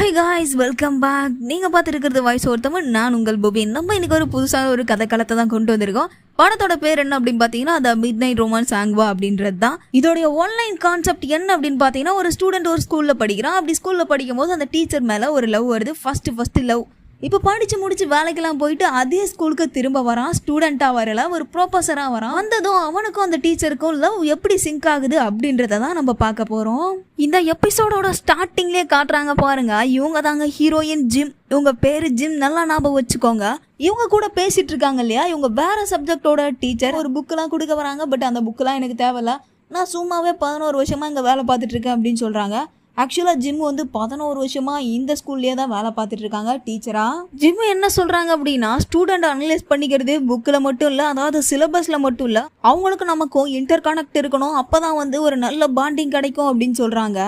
Hi guys welcome back நீங்கள் பார்த்துருக்கிறது voice ஒருத்தவன் நான் உங்கள் புபின் நம்ம இன்னைக்கு ஒரு புதுசாக ஒரு கதை களத்தை தான் கொண்டு வந்திருக்கோம். படத்தோட பேர் என்ன அப்படின்னு பார்த்தீங்கன்னா அந்த மிட் நைட் ரோமான்ஸ் ஆங்வா அப்படின்றது தான். இதோடைய ஆன்லைன் கான்செப்ட் என்ன அப்படின்னு பார்த்தீங்கன்னா ஒரு ஸ்டூடெண்ட் ஒரு ஸ்கூலில் படிக்கிறான். அப்படி ஸ்கூலில் படிக்கும் போது அந்த டீச்சர் மேலே ஒரு லவ் வருது. ஃபஸ்ட்டு ஃபஸ்ட்டு லவ் இப்போ படிச்சு முடிச்சு வேலைக்கெல்லாம் போயிட்டு அதே ஸ்கூலுக்கு திரும்ப வரான். ஸ்டூடெண்ட்டாக வரல ஒரு ப்ரொஃபஸராக வரான். வந்ததும் அவனுக்கும் அந்த டீச்சருக்கும் லவ் எப்படி சிங்க் ஆகுது அப்படின்றத தான் நம்ம பார்க்க போகிறோம் இந்த எபிசோடோட ஸ்டார்டிங்லேயே காட்டுறாங்க பாருங்க. இவங்க தாங்க ஹீரோயின் ஜிம். இவங்க பேரு ஜிம். நல்லா ஞாபகம் வச்சுக்கோங்க. இவங்க கூட பேசிட்டு இருக்காங்க இல்லையா? இவங்க வேற சப்ஜெக்டோட டீச்சர் ஒரு புக்கெல்லாம் கொடுக்க வராங்க. பட் அந்த புக்கெல்லாம் எனக்கு தேவையில்ல. நான் சும்மாவே பதினோரு வருஷமா இங்கே வேலை பார்த்துட்டு இருக்கேன் அப்படின்னு சொல்கிறாங்க ஆக்சுவலாக ஜிம் வந்து பதினோரு வருஷமாக இந்த ஸ்கூல்லேயே தான் வேலை பார்த்துட்டு இருக்காங்க டீச்சராக ஜிம் என்ன சொல்கிறாங்க அப்படின்னா ஸ்டூடெண்ட் அனலைஸ் பண்ணிக்கிறது புக்கில் மட்டும் இல்லை அதாவது சிலபஸில் மட்டும் இல்லை அவங்களுக்கு நமக்கும் இன்டர் கனெக்ட் இருக்கணும் அப்பதான் வந்து ஒரு நல்ல பாண்டிங் கிடைக்கும் அப்படின்னு சொல்கிறாங்க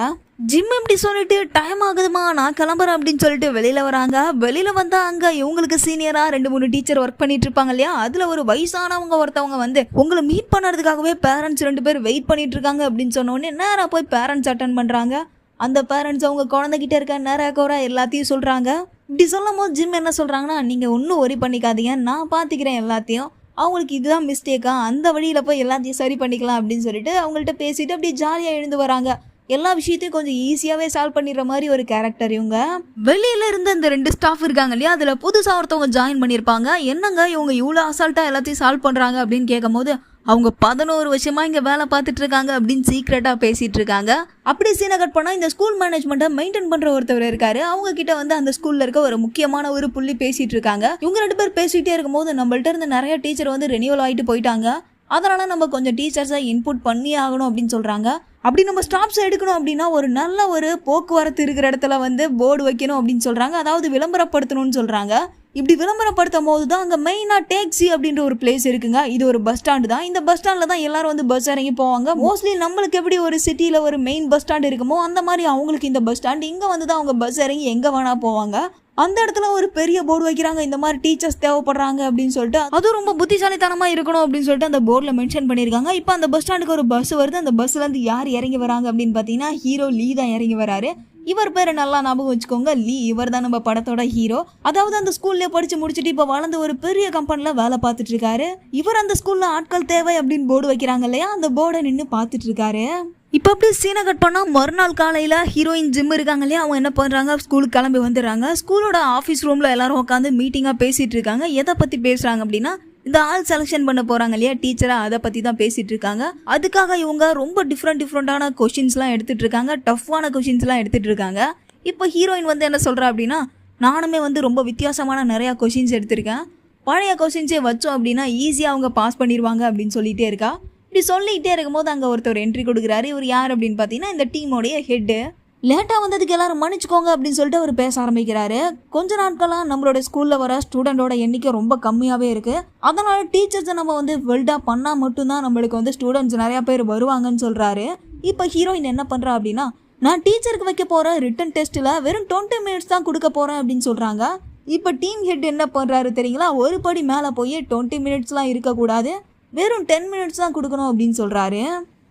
ஜிம் இப்படி சொல்லிட்டு டைம் ஆகுதுமா நான் கிளம்புறேன் அப்படின்னு சொல்லிட்டு வெளியில வராங்க. வெளியில வந்தா அங்க இவங்களுக்கு சீனியரா ரெண்டு மூணு டீச்சர் ஒர்க் பண்ணிட்டு இருப்பாங்க இல்லையா? அதுல ஒரு வயசானவங்க ஒருத்தவங்க வந்து உங்களை மீட் பண்ணுறதுக்காகவே பேரண்ட்ஸ் ரெண்டு பேர் வெயிட் பண்ணிட்டு இருக்காங்க அப்படின்னு சொன்னோடனே நேராக போய் பேரண்ட்ஸ் அட்டன் பண்றாங்க? அந்த பேரண்ட்ஸ் அவங்க குழந்தைகிட்ட இருக்க நேரா கோரா எல்லாத்தையும் சொல்கிறாங்க இப்படி சொல்லும் போது ஜிம் என்ன சொல்கிறாங்கன்னா நீங்கள் ஒன்றும் ஒரி பண்ணிக்காதீங்க. நான் பார்த்துக்கிறேன் எல்லாத்தையும். அவங்களுக்கு இதுதான் மிஸ்டேக்கா அந்த வழியில் போய் எல்லாத்தையும் சரி பண்ணிக்கலாம். அப்படின்னு சொல்லிட்டு அவங்கள்ட்ட பேசிட்டு அப்படியே ஜாலியாக எழுந்து வராங்க. எல்லா விஷயத்தையும் கொஞ்சம் ஈஸியாகவே சால்வ் பண்ணிடுற மாதிரி ஒரு கேரக்டர் இவங்க. வெளியில இருந்து அந்த ரெண்டு ஸ்டாஃப் இருக்காங்க இல்லையா? அதில் புதுசாக ஒருத்தவங்க ஜாயின் பண்ணியிருப்பாங்க. என்னங்க இவங்க இவ்வளோ அசால்ட்டாக எல்லாத்தையும் சால்வ் பண்ணுறாங்க அப்படின்னு கேட்கும்போது அவங்க பதினோரு வருஷமா இங்க வேலை பார்த்துட்டு இருக்காங்க அப்படின்னு சீக்ரெட்டா பேசிட்டு இருக்காங்க அப்படி சீனை கட் இந்த ஸ்கூல் மேனேஜ்மெண்ட்டை மெயின்டைன் பண்ற ஒருத்தவர் இருக்காரு. அவங்க கிட்ட வந்து அந்த ஸ்கூல்ல இருக்க ஒரு முக்கியமான ஒரு புள்ளி பேசிட்டு இருக்காங்க இவங்க ரெண்டு பேர் பேசிட்டே இருக்கும்போது நம்மள்ட்ட இருந்து நிறைய டீச்சர் வந்து ரெனியூவல் ஆகிட்டு போயிட்டாங்க. அதனால நம்ம கொஞ்சம் டீச்சர்ஸை இன்புட் பண்ணி ஆகணும் அப்படின்னு சொல்றாங்க. அப்படி நம்ம ஸ்டாப்ஸ் எடுக்கணும் அப்படின்னா ஒரு நல்ல ஒரு போக்குவரத்து இருக்கிற இடத்துல வந்து போர்டு வைக்கணும் அப்படின்னு சொல்றாங்க. அதாவது விளம்பரப்படுத்தணும்னு சொல்றாங்க. இப்படி விளம்பரப்படுத்தும் போது தான் அங்கே மெயினாக டேக்ஸி அப்படின்ற ஒரு பிளேஸ் இருக்குங்க. இது ஒரு பஸ் ஸ்டாண்டு தான். இந்த பஸ் ஸ்டாண்டில் தான் எல்லாரும் வந்து பஸ் இறங்கி போவாங்க. மோஸ்ட்லி நம்மளுக்கு எப்படி ஒரு சிட்டியில் ஒரு மெயின் பஸ் ஸ்டாண்ட் இருக்குமோ அந்த மாதிரி அவங்களுக்கு இந்த பஸ் ஸ்டாண்ட் இங்கே வந்து தான் அவங்க பஸ் இறங்கி எங்கே வேணால் போவாங்க. அந்த இடத்துல ஒரு பெரிய போர்டு வைக்கிறாங்க. இந்த மாதிரி டீச்சர்ஸ் தேவைப்படுறாங்க அப்படின்னு சொல்லிட்டு அதுவும் ரொம்ப புத்திசாலித்தனமாக இருக்கணும் அப்படின்னு சொல்லிட்டு அந்த போர்டில் மென்ஷன் பண்ணியிருக்காங்க. இப்போ அந்த பஸ் ஸ்டாண்டுக்கு ஒரு பஸ் வருது. அந்த பஸ்லேருந்து யார் இறங்கி வராங்க அப்படின்னு பார்த்தீங்கன்னா ஹீரோ லீ தான் இறங்கி வராரு. இவர் பேரை நல்லா ஞாபகம் வச்சுக்கோங்க லீ இவர் தான் நம்ம படத்தோட ஹீரோ அதாவது அந்த ஸ்கூல்ல படிச்சு முடிச்சுட்டு இப்போ வளர்ந்து ஒரு பெரிய கம்பெனில வேலை பார்த்துட்டு இருக்காரு இவர் அந்த ஸ்கூல்ல ஆட்கள் தேவை அப்படின்னு போர்டு வைக்கிறாங்க இல்லையா? அந்த போர்டை நின்று பார்த்துட்டு இருக்காரு இப்போ அப்படியே சீனை கட் பண்ணால் மறுநாள் காலையில் ஹீரோயின் ஜிம் இருக்காங்க இல்லையா? அவங்க என்ன பண்ணுறாங்க ஸ்கூலுக்கு கிளம்பி வந்துடுறாங்க. ஸ்கூலோட ஆஃபீஸ் ரூமில் எல்லாரும் உட்காந்து மீட்டிங்காக பேசிகிட்டு இருக்காங்க எதை பற்றி பேசுகிறாங்க அப்படின்னா இந்த ஆள் செலெக்ஷன் பண்ண போகிறாங்க இல்லையா? டீச்சராக அதை பற்றி தான் பேசிகிட்டு இருக்காங்க. அதுக்காக இவங்க ரொம்ப டிஃப்ரெண்ட் டிஃப்ரெண்ட்டான கொஷின்ஸ்லாம் எடுத்துகிட்டு இருக்காங்க. டஃப்பான கொஷின்ஸ்லாம் எடுத்துகிட்டு இருக்காங்க. இப்போ ஹீரோயின் வந்து என்ன சொல்கிறா அப்படின்னா நானுமே வந்து ரொம்ப வித்தியாசமான நிறையா கொஷின்ஸ் எடுத்திருக்கேன். பழைய கொஷின்ஸே வச்சோம் அப்படின்னா ஈஸியாக அவங்க பாஸ் பண்ணிடுவாங்க அப்படின்னு சொல்லிகிட்டே இருக்கா. இப்படி சொல்லிக்கிட்டே இருக்கும்போது அங்கே ஒருத்தர் என்ட்ரி கொடுக்குறாரு. இவர் யார் அப்படின்னு பார்த்தீங்கன்னா இந்த டீமோடைய ஹெட்டு லேட்டாக வந்ததுக்கு எல்லாரும் மன்னிச்சுக்கோங்க அப்படின்னு சொல்லிட்டு அவர் பேச ஆரம்பிக்கிறாரு. கொஞ்ச நாட்களாக நம்மளோட ஸ்கூலில் வர ஸ்டூடெண்டோட எண்ணிக்கை ரொம்ப கம்மியாகவே இருக்குது அதனால டீச்சர்ஸை நம்ம வந்து வெல்டாக பண்ணால் மட்டும்தான் நம்மளுக்கு வந்து ஸ்டூடெண்ட்ஸ் நிறையா பேர் வருவாங்கன்னு சொல்கிறாரு இப்போ ஹீரோயின் என்ன பண்ணுறா அப்படின்னா நான் டீச்சருக்கு வைக்க போகிற ரிட்டன் டெஸ்ட்டில் வெறும் டுவெண்ட்டி மினிட்ஸ் தான் கொடுக்க போகிறேன் அப்படின்னு சொல்கிறாங்க இப்போ டீம் ஹெட் என்ன பண்ணுறாரு தெரியுங்களா? ஒரு படி மேலே போய் டுவெண்ட்டி மினிட்ஸ்லாம் இருக்கக்கூடாது. வெறும் டென் மினிட்ஸ் தான் கொடுக்கணும் அப்படின்னு சொல்கிறாரு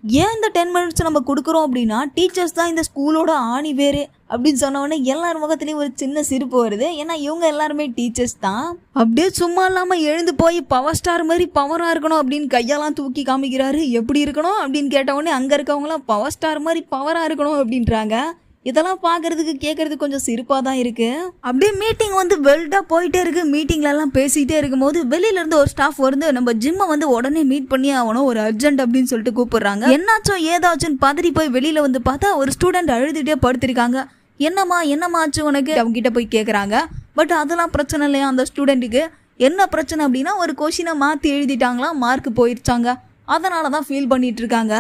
ஏன் இந்த டென் மினிட்ஸ் நம்ம கொடுக்குறோம் அப்படின்னா டீச்சர்ஸ் தான் இந்த ஸ்கூலோட ஆணி வேறு அப்படின்னு சொன்னவொடனே எல்லார் முகத்துலேயும் ஒரு சின்ன சிரிப்பு வருது. ஏன்னா இவங்க எல்லாருமே டீச்சர்ஸ் தான். அப்படியே சும்மா இல்லாமல் எழுந்து போய் பவர் ஸ்டார் மாதிரி பவராக இருக்கணும் அப்படின்னு கையெல்லாம் தூக்கி காமிக்கிறாரு. எப்படி இருக்கணும் அப்படின்னு கேட்டவுடனே அங்கே இருக்கவங்களாம் பவர் ஸ்டார் மாதிரி பவராக இருக்கணும் அப்படின்றாங்க. இதெல்லாம் பார்க்கறதுக்கு கேட்கறதுக்கு கொஞ்சம் சிரிப்பாக தான் இருக்குது அப்படியே மீட்டிங் வந்து வெல்டாக போயிட்டே இருக்குது மீட்டிங்லலாம் பேசிகிட்டே பேசிக்கிட்டே இருக்கும்போது வெளியிலேருந்து ஒரு ஸ்டாஃப் வந்து நம்ம ஜிம்மை வந்து உடனே மீட் பண்ணி ஆகணும் ஒரு அர்ஜென்ட் அப்படின்னு சொல்லிட்டு கூப்பிடுறாங்க. என்னாச்சோ ஏதாச்சும்னு பதறி போய் வெளியில் வந்து பார்த்தா ஒரு ஸ்டூடெண்ட் அழுதுகிட்டே படுத்திருக்காங்க. என்னம்மா என்னம்மா ஆச்சு உனக்கு? அவங்ககிட்ட போய் கேட்குறாங்க பட் அதெல்லாம் பிரச்சனை இல்லையா அந்த ஸ்டூடெண்ட்டுக்கு என்ன பிரச்சனை அப்படின்னா ஒரு கொஷினை மாற்றி எழுதிட்டாங்களாம் மார்க் போயிருச்சாங்க. அதனால தான் ஃபீல் பண்ணிகிட்டு இருக்காங்க.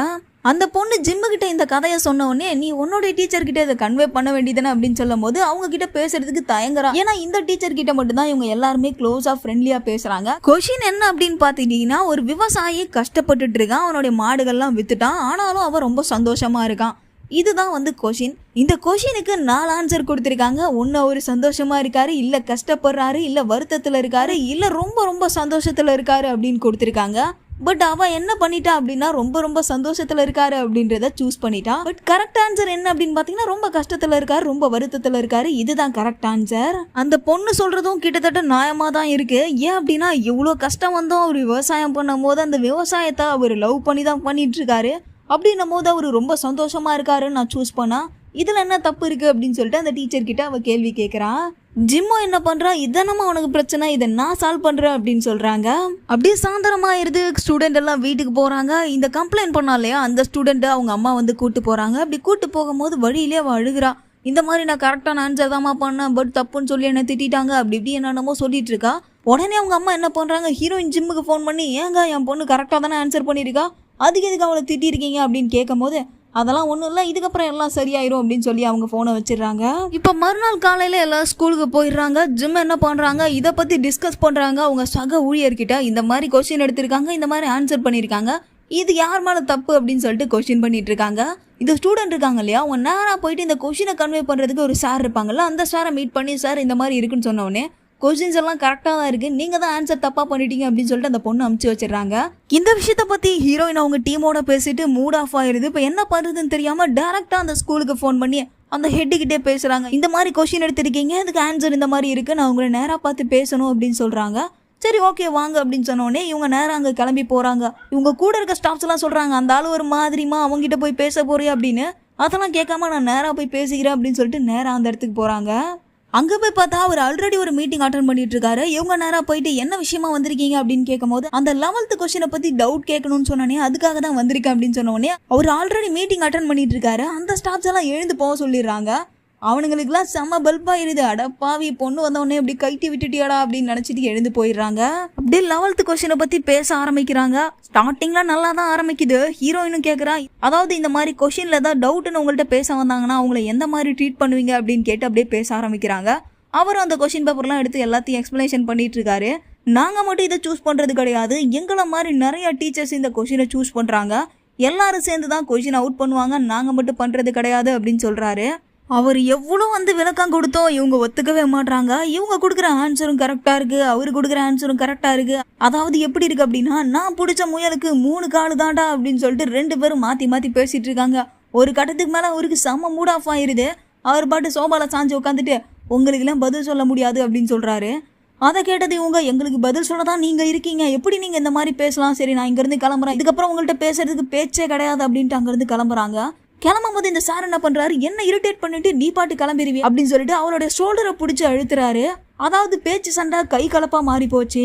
அந்த பொண்ணு ஜிம்முக்கிட்ட இந்த கதையை சொன்ன உடனே நீ உன்னோட டீச்சர் கிட்ட இதை கன்வே பண்ண வேண்டியதானே அப்படின்னு சொல்லும் போது அவங்க கிட்ட பேசுறதுக்கு தயங்குறா. ஏன்னா இந்த டீச்சர் கிட்ட மட்டும்தான் இவங்க எல்லாருமே க்ளோஸா ஃப்ரெண்ட்லியா பேசுறாங்க. கொஷின் என்ன அப்படின்னு பாத்துட்டீங்கன்னா ஒரு விவசாயி கஷ்டப்பட்டுட்டு இருக்கான். அவனுடைய மாடுகள்லாம் வித்துட்டான். ஆனாலும் அவன் ரொம்ப சந்தோஷமா இருக்கான். இதுதான் வந்து கொஷின். இந்த கொஷினுக்கு நாலு ஆன்சர் கொடுத்துருக்காங்க. ஒன்று அவர் சந்தோஷமா இருக்காரு இல்லை கஷ்டப்படுறாரு இல்லை வருத்தத்தில் இருக்காரு இல்லை ரொம்ப ரொம்ப சந்தோஷத்தில் இருக்காரு அப்படின்னு கொடுத்துருக்காங்க. பட் அவன் என்ன பண்ணிட்டா அப்படின்னா ரொம்ப ரொம்ப சந்தோஷத்துல இருக்காரு அப்படின்றத சூஸ் பண்ணிட்டா. பட் கரெக்ட் ஆன்சர் என்ன அப்படின்னு பாத்தீங்கன்னா ரொம்ப கஷ்டத்துல இருக்காரு ரொம்ப வருத்தத்துல இருக்காரு. இதுதான் கரெக்ட் ஆன்சர் அந்த பொண்ணு சொல்றதும் கிட்டத்தட்ட நியாயமா தான் இருக்கு. ஏன் அப்படின்னா எவ்வளோ கஷ்டம் வந்தோம் அவர் விவசாயம் பண்ணும் போது அந்த விவசாயத்தை அவர் லவ் பண்ணி தான் பண்ணிட்டு இருக்காரு அப்படின்னும் போது அவர் ரொம்ப சந்தோஷமா இருக்காருன்னு நான் சூஸ் பண்ணா இதுல என்ன தப்பு இருக்கு அப்படின்னு சொல்லிட்டு அந்த டீச்சர் கிட்ட அவ கேள்வி கேட்குறான் ஜிம்மோ என்ன பண்ணுறான் இதனமா உனக்கு பிரச்சனை இதை நான் சால்வ் பண்ணுறேன் அப்படின்னு சொல்கிறாங்க அப்படியே சாயந்தரமாயிருது. ஸ்டூடெண்ட் எல்லாம் வீட்டுக்கு போகிறாங்க இந்த கம்ப்ளைண்ட் பண்ணா இல்லையா? அந்த ஸ்டூடெண்ட்டு அவங்க அம்மா வந்து கூட்டு போகிறாங்க அப்படி கூட்டு போகும்போது வழியிலே அவள் அழுகுறா. இந்த மாதிரி நான் கரெக்டான ஆன்சர் தாம்மா பண்ணேன். பட் தப்புன்னு சொல்லி என்ன திட்டிட்டாங்க. அப்படி இப்படி என்னென்னமோ சொல்லிட்டு இருக்கா. உடனே அவங்க அம்மா என்ன பண்ணுறாங்க ஹீரோயின் ஜிம்முக்கு ஃபோன் பண்ணி ஏங்க என் பொண்ணு கரெக்டாக தானே ஆன்சர் பண்ணியிருக்கா? அதுக்கு எதுக்கு அவளை திட்டிருக்கீங்க அப்படின்னு கேட்கும்போது அதெல்லாம் ஒன்றும் இல்லை இதுக்கப்புறம் எல்லாம் சரியாயிரும் அப்படின்னு சொல்லி அவங்க ஃபோனை வச்சிடுறாங்க. இப்போ மறுநாள் காலையில் எல்லாம் ஸ்கூலுக்கு போயிடுறாங்க ஜிம் என்ன பண்ணுறாங்க இதை பற்றி டிஸ்கஸ் பண்ணுறாங்க அவங்க சக ஊழியர்கிட்ட இந்த மாதிரி கொஸ்டின் எடுத்திருக்காங்க இந்த மாதிரி ஆன்சர் பண்ணியிருக்காங்க இது யார் மேலே தப்பு அப்படின்னு சொல்லிட்டு கொஸ்டின் பண்ணிட்டு இருக்காங்க. இந்த ஸ்டூடெண்ட் இருக்காங்க இல்லையா அவங்க நேராக போயிட்டு இந்த கொஷினை கன்வே பண்ணுறதுக்கு ஒரு சார் இருப்பாங்கல்ல அந்த சாரை மீட் பண்ணி சார் இந்த மாதிரி இருக்குன்னு சொன்ன கொஸ்டின்ஸ் எல்லாம் கரெக்டாக தான் இருக்குது நீங்கள் தான் ஆன்சர் தப்பாக பண்ணிட்டீங்க அப்படின்னு சொல்லிட்டு அந்த பொண்ணு அமுச்சு வச்சிடுறாங்க. இந்த விஷயத்தை பற்றி ஹீரோயின் அவங்க டீமோட பேசிட்டு மூட் ஆஃப் ஆயிருது. இப்போ என்ன பண்ணுறதுன்னு தெரியாமல் டேரெக்டாக அந்த ஸ்கூலுக்கு ஃபோன் பண்ணி அந்த ஹெட்டுக்கிட்டே பேசுகிறாங்க இந்த மாதிரி கொஷின் எடுத்திருக்கீங்க. அதுக்கு ஆன்சர் இந்த மாதிரி இருக்குது நான் உங்களை நேராக பார்த்து பேசணும் அப்படின்னு சொல்கிறாங்க சரி ஓகே வாங்க அப்படின்னு சொன்னோடனே இவங்க நேரம் அங்கே கிளம்பி போகிறாங்க இவங்க கூட இருக்க ஸ்டாஃப்ஸ் எல்லாம் சொல்கிறாங்க அந்த ஆள் ஒரு மாதிரிமா அவங்ககிட்ட போய் பேச போறியா? அப்படின்னு. அதெல்லாம் கேட்காம நான் நேராக போய் பேசிக்கிறேன் அப்படின்னு சொல்லிட்டு நேராக அந்த இடத்துக்கு போகிறாங்க அங்கே போய் பார்த்தா அவர் ஆல்ரெடி ஒரு மீட்டிங் அட்டன் பண்ணிட்டு இருக்காரு இவங்க நேராக போயிட்டு என்ன விஷயமா வந்திருக்கீங்க அப்படின்னு கேட்கும்போது அந்த லெவல்த் கொஸ்டினை பற்றி டவுட் கேட்கணும்னு சொன்னோன்னே அதுக்காக தான் வந்திருக்கேன் அப்படின்னு சொன்னோடனே அவர் ஆல்ரெடி மீட்டிங் அட்டன் பண்ணிட்டு இருக்காரு அந்த ஸ்டாஃப்ஸ் எல்லாம் எழுந்து போக சொல்லிடுறாங்க. அவனுங்களுக்குலாம் செம்ம பல்பாயிருது. அட பாவி பொண்ணு வந்தவொடனே இப்படி கைட்டி விட்டுட்டியாடா அப்படின்னு நினச்சிட்டு எழுந்து போயிடுறாங்க. அப்படியே லெவல்த் கொஸ்டினை பற்றி பேச ஆரம்பிக்கிறாங்க. ஸ்டார்டிங்கில் நல்லா தான் ஆரம்பிக்குது. ஹீரோயினும் கேட்குறா அதாவது இந்த மாதிரி கொஷினில் ஏதாவது டவுட்னு உங்கள்கிட்ட பேச வந்தாங்கன்னா அவங்கள எந்த மாதிரி ட்ரீட் பண்ணுவீங்க அப்படின்னு கேட்டு அப்படியே பேச ஆரம்பிக்கிறாங்க. அவரும் அந்த கொஷின் பேப்பர்லாம் எடுத்து எல்லாத்தையும் எக்ஸ்ப்ளனேஷன் பண்ணிட்டு இருக்காரு. நாங்கள் மட்டும் இதை சூஸ் பண்ணுறது கிடையாது. எங்களை மாதிரி நிறைய டீச்சர்ஸ் இந்த கொஷினை சூஸ் பண்ணுறாங்க எல்லாரும் சேர்ந்து தான் கொஷின் அவுட் பண்ணுவாங்க. நாங்கள் மட்டும் பண்ணுறது கிடையாது அப்படின்னு சொல்கிறாரு அவர் எவ்வளோ வந்து விளக்கம் கொடுத்தோம் இவங்க ஒத்துக்கவே மாட்றாங்க. இவங்க கொடுக்குற ஆன்சரும் கரெக்டாக இருக்குது அவர் கொடுக்குற ஆன்சரும் கரெக்டாக இருக்கு. அதாவது எப்படி இருக்குது அப்படின்னா நான் பிடிச்ச முயலுக்கு மூணு காலு தாண்டா அப்படின்னு சொல்லிட்டு ரெண்டு பேரும் மாற்றி மாற்றி பேசிகிட்டு இருக்காங்க. ஒரு கட்டத்துக்கு மேலே அவருக்கு செம்ம மூட் ஆஃப் ஆயிருது. அவர் பாட்டு சோபால சாஞ்சு உட்காந்துட்டு உங்களுக்கெல்லாம் பதில் சொல்ல முடியாது அப்படின்னு சொல்கிறாரு அதை கேட்டது இவங்க எங்களுக்கு பதில் சொல்ல தான் நீங்கள் இருக்கீங்க. எப்படி நீங்கள் இந்த மாதிரி பேசலாம்? சரி நான் இங்கேருந்து கிளம்புறேன். இதுக்கப்புறம் உங்கள்கிட்ட பேசுறதுக்கு பேச்சே கிடையாது அப்படின்ட்டு அங்கேருந்து கிளம்புறாங்க. கிளம்பும் போது இந்த சார் என்ன பண்றாரு? என்ன இரிட்டேட் பண்ணிட்டு நீ பாட்டு கிளம்பிடுவி அப்படின்னு சொல்லிட்டு அவருடைய ஷோல்டரை பிடிச்சி அழுத்துறாரு. அதாவது பேச்சு சண்டை கை கலப்பா மாறி போச்சு.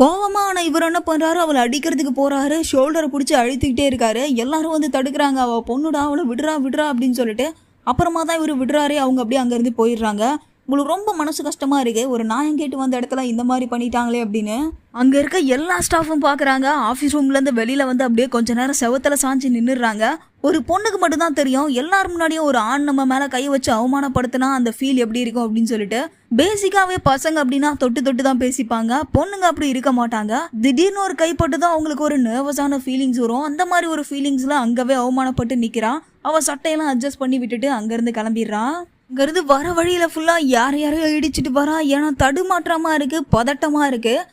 கோவமா ஆனா இவர் என்ன பண்றாரு? அவளை அடிக்கிறதுக்கு போறாரு. ஷோல்டரை பிடிச்சி அழுத்திக்கிட்டே இருக்காரு. எல்லாரும் வந்து தடுக்கிறாங்க. அவ பொண்ணுடா அவளை விடுறா விடுறா அப்படின்னு சொல்லிட்டு அப்புறமா தான் இவர் விடுறாரு. அவங்க அப்படியே அங்கேருந்து போயிடுறாங்க. உங்களுக்கு ரொம்ப மனசு கஷ்டமாக இருக்கு. ஒரு நாயம் கேட்டு வந்த இடத்துல இந்த மாதிரி பண்ணிட்டாங்களே அப்படின்னு. அங்கே இருக்க எல்லா ஸ்டாஃபும் பார்க்குறாங்க ஆஃபீஸ் ரூம்லேருந்து வெளியில் வந்து அப்படியே கொஞ்ச நேரம் செவத்தில் சாஞ்சு நின்றுடுறாங்க ஒரு பொண்ணுக்கு மட்டும்தான் தெரியும். எல்லார் முன்னாடியும் ஒரு ஆண் நம்ம மேலே கை வச்சு அவமானப்படுத்தினா அந்த ஃபீல் எப்படி இருக்கும் அப்படின்னு சொல்லிட்டு. பேசிக்காகவே பசங்க அப்படின்னா தொட்டு தொட்டு தான் பேசிப்பாங்க. பொண்ணுங்க அப்படி இருக்க மாட்டாங்க. திடீர்னு ஒரு கைப்பட்டு தான் அவங்களுக்கு ஒரு நர்வஸான ஃபீலிங்ஸ் வரும். அந்த மாதிரி ஒரு ஃபீலிங்ஸில் அங்கவே அவமானப்பட்டு நிற்கிறான் அவள் சட்டையெல்லாம் அட்ஜஸ்ட் பண்ணி விட்டுட்டு அங்கேருந்து கிளம்பிடுறான் இங்கேருந்து வர வழியில் ஃபுல்லாக யார் யாரையோ இடிச்சிட்டு வரா ஏன்னா தடுமாற்றமாக இருக்குது பதட்டமாக இருக்குது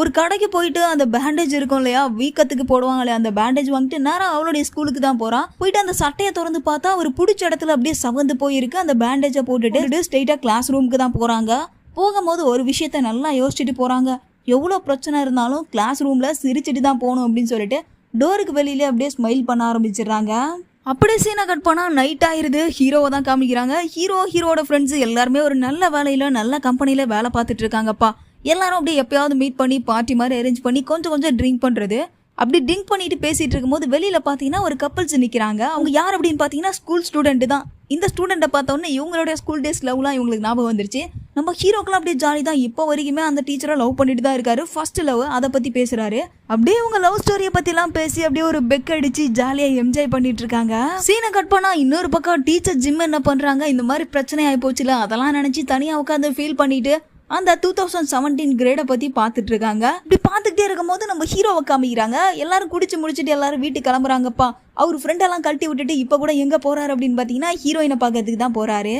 ஒரு கடைக்கு போயிட்டு அந்த பேண்டேஜ் இருக்கும் இல்லையா வீக்கத்துக்கு போடுவாங்க இல்லையா அந்த பேண்டேஜ் வாங்கிட்டு நேரம் அவளுடைய ஸ்கூலுக்கு தான் போறான். போயிட்டு அந்த சட்டையை திறந்து பார்த்தா ஒரு பிடிச்ச இடத்துல அப்படியே சவந்து போயிருக்கு. அந்த பேண்டேஜை போட்டுட்டு ஸ்ட்ரெயிட்டா கிளாஸ் ரூமுக்கு தான் போறாங்க. போகும்போது ஒரு விஷயத்த நல்லா யோசிச்சுட்டு போறாங்க. எவ்வளோ பிரச்சனை இருந்தாலும் கிளாஸ் ரூம்ல சிரிச்சிட்டு தான் போகணும் அப்படின்னு சொல்லிட்டு டோருக்கு வெளியிலே அப்படியே ஸ்மைல் பண்ண ஆரம்பிச்சிடுறாங்க. அப்படியே சீனை கட் போனால் நைட் ஆயிடுது ஹீரோவை தான் காமிக்கிறாங்க. ஹீரோ ஹீரோட ஃப்ரெண்ட்ஸ் எல்லாருமே ஒரு நல்ல வேலையில் நல்ல கம்பெனியில் வேலை பார்த்துட்டு இருக்காங்கப்பா. எல்லாரும் அப்படியே எப்பயாவது மீட் பண்ணி பார்ட்டி மாதிரி அரேஞ்ச் பண்ணி கொஞ்சம் கொஞ்சம் ட்ரிங்க் பண்ணுறது அப்படி ட்ரிங்க் பண்ணிட்டு பேசிட்டு இருக்கும்போது வெளியில் பார்த்தீங்கன்னா ஒரு கப்பல்ஸ் நிற்கிறாங்க அவங்க யார் அப்படின்னு பார்த்தீங்கன்னா ஸ்கூல் ஸ்டூடெண்ட் தான். இந்த ஸ்டூடெண்ட்டை பார்த்தோன்னே இவங்களுடைய ஸ்கூல் டேஸ் லவ்லாம் இவங்களுக்கு ஞாபகம் வந்துருச்சு. நம்ம ஹீரோக்கெல்லாம் அப்படியே ஜாலி தான். இப்போ வரைக்குமே அந்த டீச்சரை லவ் பண்ணிட்டு தான் இருக்காரு. ஃபர்ஸ்ட் லவ் அதை பற்றி பேசுறாரு. அப்படியே உங்க லவ் ஸ்டோரியை பத்திலாம் பேசி அப்படியே ஒரு பெக் அடிச்சு ஜாலியாக என்ஜாய் பண்ணிட்டு இருக்காங்க. சீனை கட் பண்ணா இன்னொரு பக்கம் டீச்சர் ஜிம் என்ன பண்றாங்க? இந்த மாதிரி பிரச்சனை ஆகி போச்சுல. அதெல்லாம் நினைச்சு தனியாக உட்காந்து ஃபீல் பண்ணிட்டு அந்த டூ தௌசண்ட் செவன்டீன் கிரேடை பத்தி பார்த்துட்டு இருக்காங்க. இப்படி பார்த்துக்கிட்டே இருக்கும்போது நம்ம ஹீரோவை காமிக்கிறாங்க. எல்லாரும் குடிச்சு முடிச்சுட்டு எல்லாரும் வீட்டுக்கு கிளம்புறாங்கப்பா. அவர் ஃப்ரெண்டெல்லாம் கழட்டி விட்டுட்டு இப்போ கூட எங்கே போறாரு அப்படின்னு பார்த்தீங்கன்னா ஹீரோயினை பார்க்கறதுக்கு தான் போறாரு.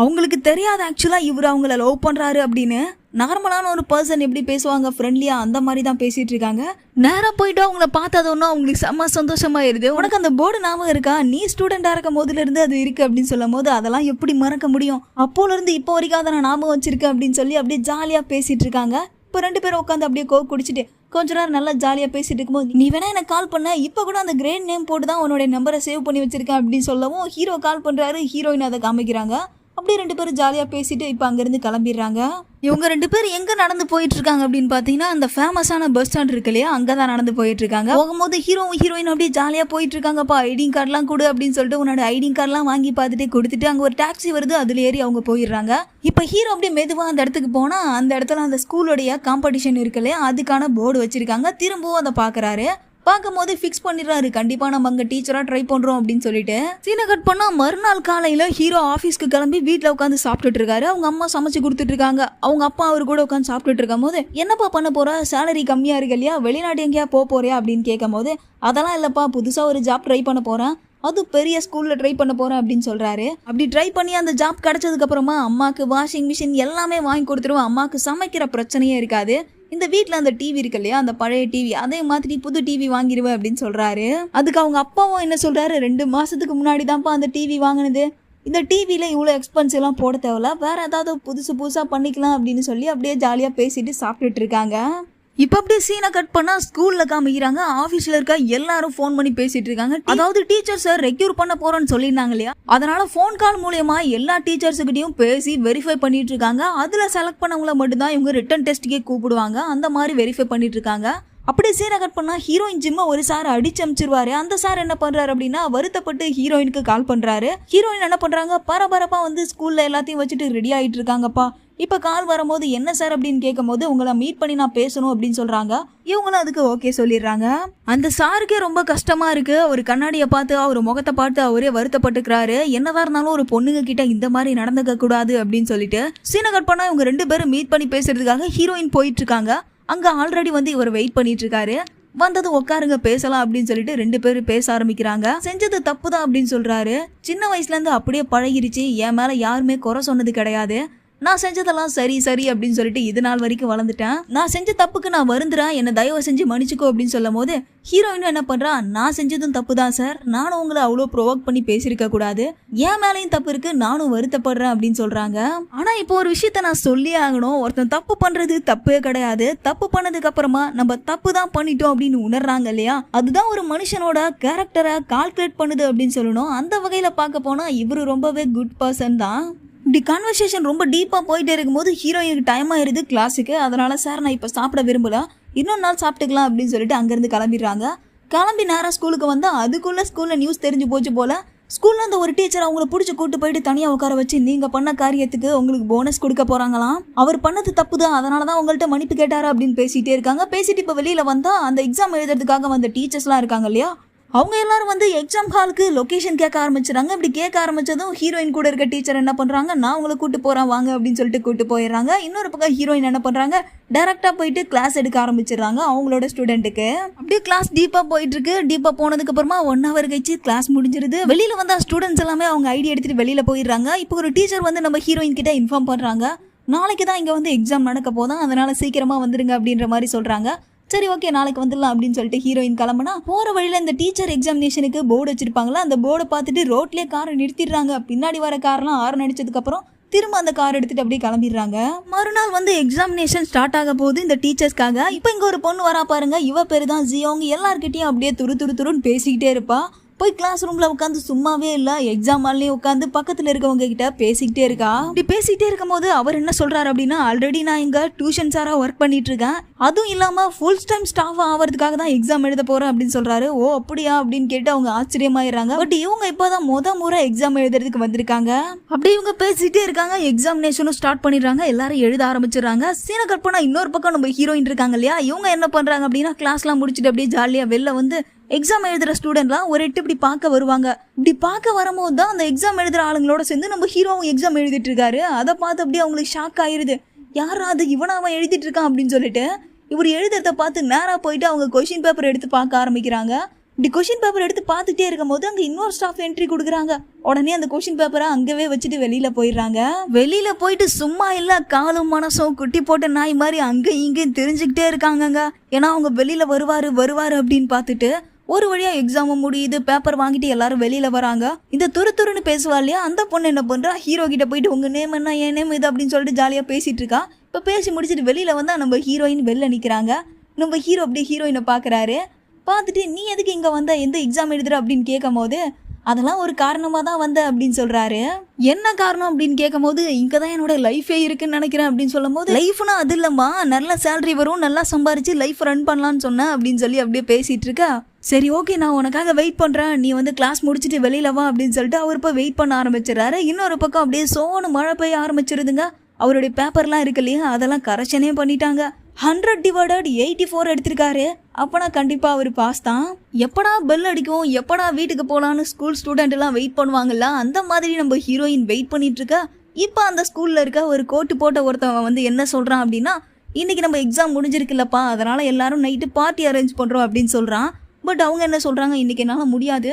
அவங்களுக்கு தெரியாது ஆக்சுவலாக இவர் அவங்கள லவ் பண்ணுறாரு அப்படின்னு. நார்மலான ஒரு பர்சன் எப்படி பேசுவாங்க? ஃப்ரெண்ட்லியாக அந்த மாதிரி தான் பேசிகிட்டு இருக்காங்க. நேராக போயிட்டு அவங்கள பார்த்ததோன்னா அவங்களுக்கு செம்ம சந்தோஷமாயிருது. உனக்கு அந்த போர்டு ஞாபகம் இருக்கா? நீ ஸ்டூடெண்டாக இருக்க போதுலேருந்து அது இருக்கு அப்படின்னு சொல்லும் போது அதெல்லாம் எப்படி மறக்க முடியும்? அப்போலேருந்து இப்போ வரைக்கும் அதை நான் ஞாபகம் வச்சிருக்கேன் அப்படின்னு சொல்லி அப்படியே ஜாலியாக பேசிகிட்டு இருக்காங்க. இப்போ ரெண்டு பேரும் உட்காந்து அப்படியே கோ குடிச்சிட்டு கொஞ்ச நேரம் நல்லா ஜாலியாக பேசிட்டு இருக்கும்போது நீ வேணா எனக்கு கால் பண்ண. இப்போ கூட அந்த கிரேட் நேம் போட்டு தான் உன்னோட நம்பரை சேவ் பண்ணி வச்சிருக்கேன் அப்படின்னு சொல்லவும் ஹீரோ கால் பண்ணுறாரு ஹீரோயின் அதை காமிக்கிறாங்க. அப்படியே ரெண்டு பேரும் ஜாலியாக பேசிட்டு இப்போ அங்கேருந்து கிளம்பிடுறாங்க. இவங்க ரெண்டு பேரும் எங்கே நடந்து போயிட்டு இருக்காங்க அப்படின்னு பார்த்தீங்கன்னா அந்த ஃபேமஸான பஸ் ஸ்டாண்ட் இருக்கு இல்லையா? அங்கே தான் நடந்து போயிட்டு இருக்காங்க போகும்போது ஹீரோவும் ஹீரோயின் அப்படியே ஜாலியாக போயிட்டு இருக்காங்கப்பா ஐடிங் கார்டெலாம் கொடு அப்படின்னு சொல்லிட்டு உன்னோட ஐடிங் கார்டெலாம் வாங்கி பார்த்துட்டு கொடுத்துட்டு அங்கே ஒரு டாக்ஸி வருது அதில் ஏறி அவங்க போயிடுறாங்க. இப்போ ஹீரோ அப்படியே மெதுவாக அந்த இடத்துக்கு போனால் அந்த இடத்துல அந்த ஸ்கூலுடைய காம்படிஷன் இருக்கு இல்லையா? அதுக்கான போர்டு வச்சிருக்காங்க. திரும்பவும் அதை பார்க்குறாரு பார்க்கும்போது ஃபிக்ஸ் பண்ணிடுறாரு. கண்டிப்பா நம்ம அங்க டீச்சரா ட்ரை பண்றோம் அப்படின்னு சொல்லிட்டு. சீனை கட் பண்ணா மறுநாள் காலையில ஹீரோ ஆஃபீஸ்க்கு கிளம்பி வீட்டில் உட்காந்து சாப்பிட்டுட்டு இருக்காரு. அவங்க அம்மா சமைச்சு கொடுத்துட்டு இருக்காங்க. அவங்க அப்பா அவர் கூட உட்காந்து சாப்பிட்டுட்டு இருக்கும் போது என்னப்பா பண்ண போறா? சேலரி கம்மியா இருக்கு இல்லையா? வெளிநாடு எங்கேயா போக போறியா? அப்படின்னு கேட்கும் போது அதெல்லாம் இல்லப்பா. புதுசா ஒரு ஜாப் ட்ரை பண்ண போறேன். அது பெரிய ஸ்கூல்ல ட்ரை பண்ண போறேன். அப்படின்னு சொல்றாரு. அப்படி ட்ரை பண்ணி அந்த ஜாப் கிடைச்சதுக்கு அப்புறமா அம்மாக்கு வாஷிங் மிஷின் எல்லாமே வாங்கி கொடுத்துருவோம். அம்மாக்கு சமைக்கிற பிரச்சனையே இருக்காது. இந்த வீட்டில் அந்த டிவி இருக்கு இல்லையா? அந்த பழைய டிவி அதே மாதிரி புது டிவி வாங்கிடுவேன் அப்படின்னு சொல்கிறாரு அதுக்கு அவங்க அப்பாவும் என்ன சொல்கிறாரு ரெண்டு மாதத்துக்கு முன்னாடி தான்ப்பா அந்த டிவி வாங்கினது. இந்த டிவியில் இவ்வளோ எக்ஸ்பென்ஸ் எல்லாம் போட தேவையில்ல. வேறு ஏதாவது புதுசு புதுசாக பண்ணிக்கலாம் அப்படின்னு சொல்லி அப்படியே ஜாலியாக பேசிட்டு சாப்பிட்டுட்டு இருக்காங்க. இப்போ அப்படியே சீனை கட் பண்ணா ஸ்கூல்ல காமிக்கிறாங்க. ஆபீஸ்ல இருக்க எல்லாரும் ஃபோன் பண்ணி பேசிட்டு இருக்காங்க. அதாவது சார் ரெக்யூர் பண்ண போறோம்னு சொல்லியிருந்தாங்க இல்லையா? அதனால ஃபோன் கால் மூலியமா எல்லா டீச்சர்ஸுக்கிட்டையும் பேசி வெரிஃபை பண்ணிட்டு இருக்காங்க. அதுல செலக்ட் பண்ணவங்கள மட்டும்தான் இவங்க ரிட்டன் டெஸ்ட்டுக்கே கூப்பிடுவாங்க. அந்த மாதிரி வெரிஃபை பண்ணிட்டு இருக்காங்க. அப்படியே சீனை கட் பண்ணா ஹீரோயின் ஜிம்மை ஒரு சார் அடிச்சு அமிச்சிருவாரு அந்த சார் என்ன பண்றாரு அப்படின்னா வருத்தப்பட்டு ஹீரோயினுக்கு கால் பண்றாரு. ஹீரோயின் என்ன பண்றாங்க? பரபரப்பா வந்து ஸ்கூல்ல எல்லாத்தையும் வச்சுட்டு ரெடி ஆயிட்டு இருக்காங்கப்பா. இப்போ கால் வரும்போது என்ன சார் அப்படின்னு கேட்கும்போது உங்களை மீட் பண்ணி நான் பேசணும் அப்படின்னு சொல்றாங்க. இவங்களும் அதுக்கு ஓகே சொல்லிடுறாங்க. அந்த சாருக்கே ரொம்ப கஷ்டமா இருக்கு. ஒரு கண்ணாடியை பார்த்து அவர் முகத்தை பார்த்து அவரே வருத்தப்பட்டுக்கிறாரு. என்னதான் இருந்தாலும் ஒரு பொண்ணுங்க கிட்ட இந்த மாதிரி நடந்துக்க கூடாது அப்படின்னு சொல்லிட்டு சீனை கட் பண்ணா இவங்க ரெண்டு பேரும் மீட் பண்ணி பேசுறதுக்காக ஹீரோயின் போயிட்டு இருக்காங்க அங்க ஆல்ரெடி வந்து இவர் வெயிட் பண்ணிட்டு இருக்காரு வந்தது உட்காருங்க பேசலாம் அப்படின்னு சொல்லிட்டு ரெண்டு பேரும் பேச ஆரம்பிக்கிறாங்க. செஞ்சது தப்பு தான் அப்படின்னு சொல்றாரு. சின்ன வயசுல இருந்து அப்படியே பழகிருச்சு. என் மேல யாருமே குறை சொன்னது கிடையாது. நான் செஞ்சதெல்லாம் சரி சரி அப்படின்னு சொல்லிட்டு இது நாள் வரைக்கும் வளர்ந்துட்டேன். நான் செஞ்ச தப்புக்கு நான் வருந்துறேன். என்னை தயவு செஞ்சு மன்னிச்சுக்கோ அப்படின்னு சொல்லும் போது ஹீரோயினும் என்ன பண்றா? நான் செஞ்சதும் தப்பு தான் சார் நானும் உங்களை அவ்வளோ ப்ரொவோக் பண்ணி பேசியிருக்க கூடாது. என் மேலேயும் தப்பு இருக்கு. நானும் வருத்தப்படுறேன் அப்படின்னு சொல்றாங்க. ஆனா இப்போ ஒரு விஷயத்த நான் சொல்லி ஆகணும். ஒருத்தன் தப்பு பண்றது தப்பே கிடையாது. தப்பு பண்ணதுக்கு அப்புறமா நம்ம தப்பு தான் பண்ணிட்டோம் அப்படின்னு உணர்றாங்க இல்லையா? அதுதான் ஒரு மனுஷனோட கேரக்டரை கால்குலேட் பண்ணுது அப்படின்னு சொல்லணும். அந்த வகையில பார்க்க போனா இவரு ரொம்பவே குட் பர்சன் தான். இப்படி கான்வர்சேஷன் ரொம்ப டீப்பாக போயிட்டே இருக்கும்போது ஹீரோயினுக்கு டைம் ஆயிடுது கிளாஸுக்கு அதனால சார் நான் இப்போ சாப்பிட விரும்பல. இன்னொரு நாள் சாப்பிட்டுக்கலாம் அப்படின்னு சொல்லிட்டு அங்கேருந்து கிளம்பிடுறாங்க. கிளம்பி நேராக ஸ்கூலுக்கு வந்தால் அதுக்குள்ளே ஸ்கூலில் நியூஸ் தெரிஞ்சு போச்சு போல். ஸ்கூலில் அந்த ஒரு டீச்சர் அவங்கள பிடிச்சி கூட்டு போயிட்டு தனியாக உட்கார வச்சு நீங்கள் பண்ண காரியத்துக்கு உங்களுக்கு போனஸ் கொடுக்க போகிறாங்களாம் அவர் பண்ணது தப்பு தான். அதனால தான் உங்கள்கிட்ட மன்னிப்பு கேட்டார்? அப்படின்னு பேசிகிட்டே இருக்காங்க. பேசிட்டு இப்போ வெளியில் வந்தால் அந்த எக்ஸாம் எழுதுறதுக்காக வந்த டீச்சர்ஸ்லாம் இருக்காங்க இல்லையா? அவங்க எல்லாரும் வந்து எக்ஸாம் ஹாலுக்கு லொகேஷன் கேட்க ஆரம்பிச்சிடறாங்க இப்படி கேட்க ஆரம்பிச்சதும் ஹீரோயின் கூட இருக்க டீச்சர் என்ன பண்ணுறாங்க நான் உங்களை கூட்டு போகிறேன் வாங்க அப்படின்னு சொல்லிட்டு கூட்டு போயிடுறாங்க. இன்னொரு பக்கம் ஹீரோயின் என்ன பண்ணுறாங்க டைரக்டா போயிட்டு கிளாஸ் எடுக்க ஆரம்பிச்சிடுறாங்க அவங்களோட ஸ்டூடெண்ட்டுக்கு அப்படியே கிளாஸ் டீப்பாக போயிட்டு இருக்கு டீப்பா போனதுக்கு அப்புறமா ஒன் ஹவர் கழிச்சு கிளாஸ் முடிஞ்சிருது. வெளியில் வந்தால் ஸ்டூடெண்ட்ஸ் எல்லாமே அவங்க ஐடி எடுத்துகிட்டு வெளியில் போயிடுறாங்க. இப்போ ஒரு டீச்சர் வந்து நம்ம ஹீரோயின் கிட்ட இன்ஃபார்ம் பண்ணுறாங்க நாளைக்கு தான் இங்கே வந்து எக்ஸாம் நடக்க போதும் அதனால் சீக்கிரமாக வந்துடுங்க அப்படின்ற மாதிரி சொல்கிறாங்க சரி ஓகே நாளைக்கு வந்துடலாம் அப்படின்னு சொல்லிட்டு ஹீரோயின் கிளம்புனா போகிற வழியில் இந்த டீச்சர் எக்ஸாமினேஷனுக்கு போர்டு வச்சிருப்பாங்களா? அந்த போர்டை பார்த்துட்டு ரோட்லேயே காரை நிறுத்திடுறாங்க. பின்னாடி வர கார்லாம் ஆறு நடிச்சதுக்கப்புறம் திரும்ப அந்த கார் எடுத்துட்டு அப்படியே கிளம்பிடுறாங்க. மறுநாள் வந்து எக்ஸாமினேஷன் ஸ்டார்ட் ஆக போகுது இந்த டீச்சர்ஸ்க்காக இப்போ இங்க ஒரு பொண்ணு வரா பாருங்க. இவ பேரு தான் ஜியோங்க எல்லார்கிட்டயும் அப்படியே துரு துரு துருன்னு பேசிக்கிட்டே இருப்பா. போய் கிளாஸ் ரூம்ல உட்காந்து சும்மாவே இல்ல எக்ஸாம் ஹால்லயும் உட்காந்து பக்கத்துல இருக்கவங்க கிட்ட பேசிக்கிட்டே இருக்கா? இப்படி பேசிக்கிட்டே இருக்கும்போது அவர் என்ன சொல்றாரு அப்படின்னா ஆல்ரெடி நான் இங்க டியூஷன் சாரா ஒர்க் பண்ணிட்டு இருக்கேன் அதுவும் இல்லாம ஃபுல் டைம் ஸ்டாஃப் ஆகிறதுக்காக தான் எக்ஸாம் எழுத போறேன் அப்படின்னு சொல்றாரு. ஓ அப்படியா? அப்படின்னு கேட்டு அவங்க ஆச்சரியமாயிடுறாங்க. பட் இவங்க இப்போதான் முத முறை எக்ஸாம் எழுதுறதுக்கு வந்திருக்காங்க. அப்படியே இவங்க பேசிட்டே இருக்காங்க. எக்ஸாமினேஷனும் ஸ்டார்ட் பண்ணிடுறாங்க. எல்லாரும் எழுத ஆரம்பிச்சிடுறாங்க. சீன கற்பனா இன்னொரு பக்கம் நம்ம ஹீரோயின் இருக்காங்க இல்லையா? இவங்க என்ன பண்றாங்க அப்படின்னா கிளாஸ்லாம் முடிச்சுட்டு அப்படியே ஜாலியா வெளில வந்து எக்ஸாம் எழுதுகிற ஸ்டூடெண்ட்லாம் ஒரு எட்டு இப்படி பார்க்க வருவாங்க. இப்படி பார்க்க வரும்போது தான் அந்த எக்ஸாம் எழுதுகிற ஆளுங்களோட சேர்ந்து நம்ம ஹீரோவும் எக்ஸாம் எழுதிட்டு இருக்காரு. அதை பார்த்து அப்படியே அவங்களுக்கு ஷாக் ஆயிடுது யாரா அது? இவனா அவன் எழுதிட்டு இருக்கான் அப்படின்னு சொல்லிட்டு இவர் எழுதுறத பார்த்து நேராக போயிட்டு அவங்க கொஷின் பேப்பர் எடுத்து பார்க்க ஆரம்பிக்கிறாங்க. இப்படி கொஷின் பேப்பர் எடுத்து பார்த்துட்டே இருக்கும் போது அங்கே இன்னொரு ஸ்டாஃப் என்ட்ரி கொடுக்குறாங்க. உடனே அந்த கொஷின் பேப்பரை அங்கவே வச்சுட்டு வெளியில போயிடுறாங்க. வெளியில போயிட்டு சும்மா இல்ல காலும் மனசும் குட்டி போட்ட நாய் மாதிரி அங்கே இங்கேயும் தெரிஞ்சுக்கிட்டே இருக்காங்கங்க. ஏன்னா அவங்க வெளியில வருவாரு வருவாரு அப்படின்னு பார்த்துட்டு ஒரு வழியா எக்ஸாம் முடியுது பேப்பர் வாங்கிட்டு எல்லாரும் வெளியில வராங்க. இந்த துரு துருன்னு பேசுவா இல்லையா? அந்த பொண்ணு என்ன பண்றா? ஹீரோ கிட்ட போயிட்டு உங்க நேம் என்ன? என் நேம் இது? அப்படின்னு சொல்லிட்டு ஜாலியா பேசிட்டு இருக்கா. இப்ப பேசி முடிச்சிட்டு வெளியில வந்தா நம்ம ஹீரோயின் வெளில நிக்கிறாங்க. நம்ம ஹீரோ அப்படியே ஹீரோயினை பாக்குறாரு. பார்த்துட்டு நீ எதுக்கு இங்க வந்த? எந்த எக்ஸாம் எழுதுற? அப்படின்னு கேட்கும் போது அதெல்லாம் ஒரு காரணமா தான் வந்த அப்படின்னு சொல்றாரு. என்ன காரணம்? அப்படின்னு கேட்கும் போது இங்கே தான் என்னோட லைஃபே இருக்குன்னு நினைக்கிறேன் அப்படின்னு சொல்லும் போது லைஃப்னா அது இல்லம்மா. நல்ல சேலரி வரும் நல்லா சம்பாரிச்சு லைஃப் ரன் பண்ணலாம்னு சொன்னேன் அப்படின்னு சொல்லி அப்படியே பேசிட்டு இருக்கா. சரி ஓகே நான் உனக்காக வெயிட் பண்ணுறேன் நீ வந்து கிளாஸ் முடிச்சுட்டு வெளியில வா அப்படின்னு சொல்லிட்டு அவர் இப்போ வெயிட் பண்ண ஆரம்பிச்சிடறாரு. இன்னொரு பக்கம் அப்படியே சோனு மழை பெய்ய ஆரம்பிச்சிருதுங்க. அவருடைய பேப்பர்லாம் இருக்கு இல்லையா? அதெல்லாம் கரெக்ஷனே பண்ணிட்டாங்க. ஹண்ட்ரட் டிவைடட் எயிட்டி ஃபோர் எடுத்திருக்காரு. அப்போனா கண்டிப்பாக அவர் பாஸ் தான். எப்படா பெல் அடிக்கும்? எப்படா வீட்டுக்கு போகலான்னு ஸ்கூல் ஸ்டூடெண்ட் எல்லாம் வெயிட் பண்ணுவாங்கல்ல? அந்த மாதிரி நம்ம ஹீரோயின் வெயிட் பண்ணிட்டு இருக்கா இப்போ அந்த ஸ்கூலில் இருக்க ஒரு கோட்டு போட்ட ஒருத்தவன் வந்து என்ன சொல்கிறான் அப்படின்னா இன்னைக்கு நம்ம எக்ஸாம் முடிஞ்சிருக்குல்லப்பா. அதனால எல்லாரும் நைட்டு பார்ட்டி அரேஞ்ச் பண்ணுறோம் அப்படின்னு சொல்கிறான் பட் அவங்க என்ன சொல்கிறாங்க இன்றைக்கி என்னால் முடியாது.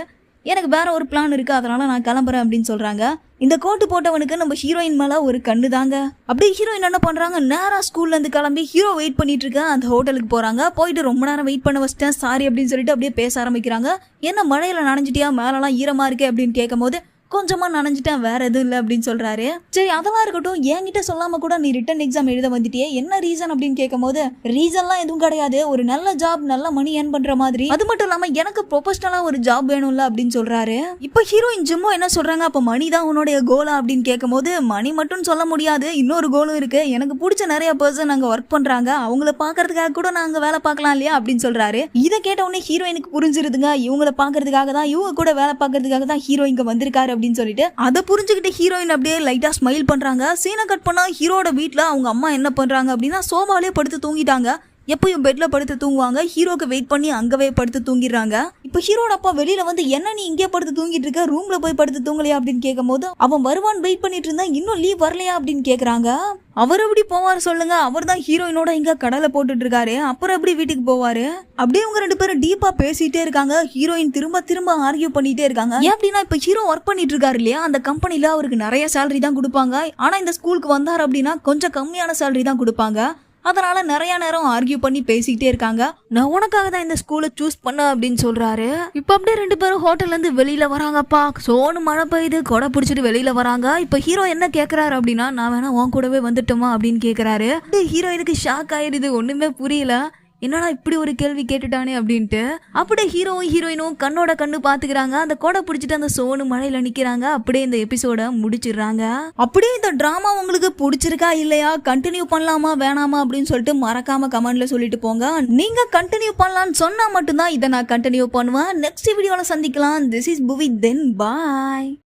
எனக்கு வேற ஒரு பிளான் இருக்குது அதனால் நான் கிளம்புறேன் அப்படின்னு சொல்கிறாங்க இந்த கோட்டு போட்டவனுக்கு நம்ம ஹீரோயின் மேலே ஒரு கண்ணு தாங்க. அப்படியே ஹீரோயின் என்ன பண்ணுறாங்க நேராக ஸ்கூல்லேருந்து கிளம்பி ஹீரோ வெயிட் பண்ணிட்டு இருக்க அந்த ஹோட்டலுக்கு போகிறாங்க போயிட்டு ரொம்ப நேரம் வெயிட் பண்ண வச்சிட்டேன். சாரி அப்படின்னு சொல்லிட்டு அப்படியே பேச ஆரம்பிக்கிறாங்க. என்ன மழையில் நனைஞ்சிட்டியா? மேலெலாம் ஈரமாக இருக்கே அப்படின்னு கேட்கும் போது கொஞ்சமாக நனைஞ்சிட்டேன் வேற எதுவும் இல்லை அப்படின்னு சொல்கிறாரு சரி அதெல்லாம் இருக்கட்டும். என்கிட்ட சொல்லாமல் கூட நீ ரிட்டன் எக்ஸாம் எழுத வந்துட்டியே. என்ன ரீசன் அப்படின்னு கேட்கும் போது ரீசன்லாம் எதுவும் கிடையாது. ஒரு நல்ல ஜாப் நல்ல மணி ஏர்ன் பண்ணுற மாதிரி. அது மட்டும் இல்லாமல் எனக்கு ப்ரொஃபஷனலாக ஒரு ஜாப் வேணும்ல அப்படின்னு சொல்கிறாரு இப்போ ஹீரோயின் ஜிம்மோ என்ன சொல்கிறாங்க அப்போ மணி தான் உன்னுடைய கோலா அப்படின்னு கேட்கும் போது மணி மட்டும் சொல்ல முடியாது. இன்னொரு கோலும் இருக்குது எனக்கு பிடிச்ச நிறைய பர்சன் அங்கே ஒர்க் பண்ணுறாங்க அவங்கள பார்க்கறதுக்காக கூட நாங்கள் வேலை பார்க்கலாம் இல்லையா அப்படின்னு சொல்கிறாரு இதை கேட்ட உடனே ஹீரோயினுக்கு புரிஞ்சிருதுங்க. இவங்கள பார்க்கறதுக்காக தான் இவங்க கூட வேலை பார்க்கறதுக்காக தான் ஹீரோ இங்கே வந்திருக்காரு அப்படின்னு சொல்லிட்டு அதை புரிஞ்சுக்கிட்ட ஹீரோயின் அப்படியே லைட்டா ஸ்மைல் பண்றாங்க. சீனை கட் பண்ணா ஹீரோட வீட்டில் அவங்க அம்மா என்ன பண்றாங்க அப்படின்னா சோபாலே படுத்து தூங்கிட்டாங்க. எப்பயும் பெட்ல படுத்து தூங்குவாங்க. ஹீரோக்கு வெயிட் பண்ணி அங்கவே படுத்து தூங்கிடுறாங்க. இப்போ ஹீரோட அப்பா வெளியில வந்து என்ன நீ இங்கே படுத்து தூங்கிட்டு இருக்க? ரூம்ல போய் படுத்து தூங்கலையா? அப்படின்னு கேட்கும்போது அவன் வருவான் வெயிட் பண்ணிட்டு இருந்தா இன்னும் லீவ் வரலையா? அப்படின்னு கேக்குறாங்க. அவர் எப்படி போவார் சொல்லுங்க. அவர் தான் ஹீரோயினோட இங்க கடலை போட்டுட்டு இருக்காரு. அப்புறம் எப்படி வீட்டுக்கு போவாரு? அப்படியே இவங்க ரெண்டு பேரும் டீப்பா பேசிட்டே இருக்காங்க. ஹீரோயின் திரும்ப திரும்ப ஆர்கியூ பண்ணிட்டே இருக்காங்க. ஏன் அப்படின்னா இப்ப ஹீரோ ஒர்க் பண்ணிட்டு இருக்காரு இல்லையா? அந்த கம்பெனில அவருக்கு நிறைய சேலரி தான் கொடுப்பாங்க. ஆனா இந்த ஸ்கூலுக்கு வந்தார் அப்படின்னா கொஞ்சம் கம்மியான சேலரி தான் கொடுப்பாங்க. அதனால நிறைய நேரம் ஆர்கியூ பண்ணி பேசிக்கிட்டே இருக்காங்க. நான் உனக்காக தான் இந்த ஸ்கூலை சூஸ் பண்ண அப்படின்னு சொல்றாரு. இப்ப அப்படியே ரெண்டு பேரும் ஹோட்டல்ல இருந்து வெளியில வராங்கப்பா. சோனு மழை பெய்யுது கொடை பிடிச்சிட்டு வெளியில வராங்க. இப்ப ஹீரோ என்ன கேக்குறாரு அப்படின்னா நான் வேணா உன் கூடவே வந்துட்டோமா அப்படின்னு கேக்குறாரு. ஹீரோயினுக்கு ஷாக் ஆயிடுது ஒண்ணுமே புரியல. என்னடா இப்படி ஒரு கேள்வி கேட்டுட்டானே அப்படின்ட்டு அப்படியே ஹீரோவும் ஹீரோயினும் கண்ணோட கண்ணு பாத்துக்கிறாங்க. அந்த கொடை பிடிச்சிட்டு அந்த சோனு மழையில நிக்கிறாங்க. அப்படியே இந்த எபிசோட முடிச்சிடுறாங்க. அப்படியே இந்த டிராமா உங்களுக்கு பிடிச்சிருக்கா இல்லையா? கண்டினியூ பண்ணலாமா வேணாமா அப்படின்னு சொல்லிட்டு மறக்காம கமெண்ட்ல சொல்லிட்டு போங்க. நீங்க கண்டினியூ பண்ணலாம்னு சொன்னா மட்டும்தான் இதை நான் கண்டினியூ பண்ணுவேன். நெக்ஸ்ட் வீடியோல சந்திக்கலாம். திஸ் இஸ் புவி தென் பாய்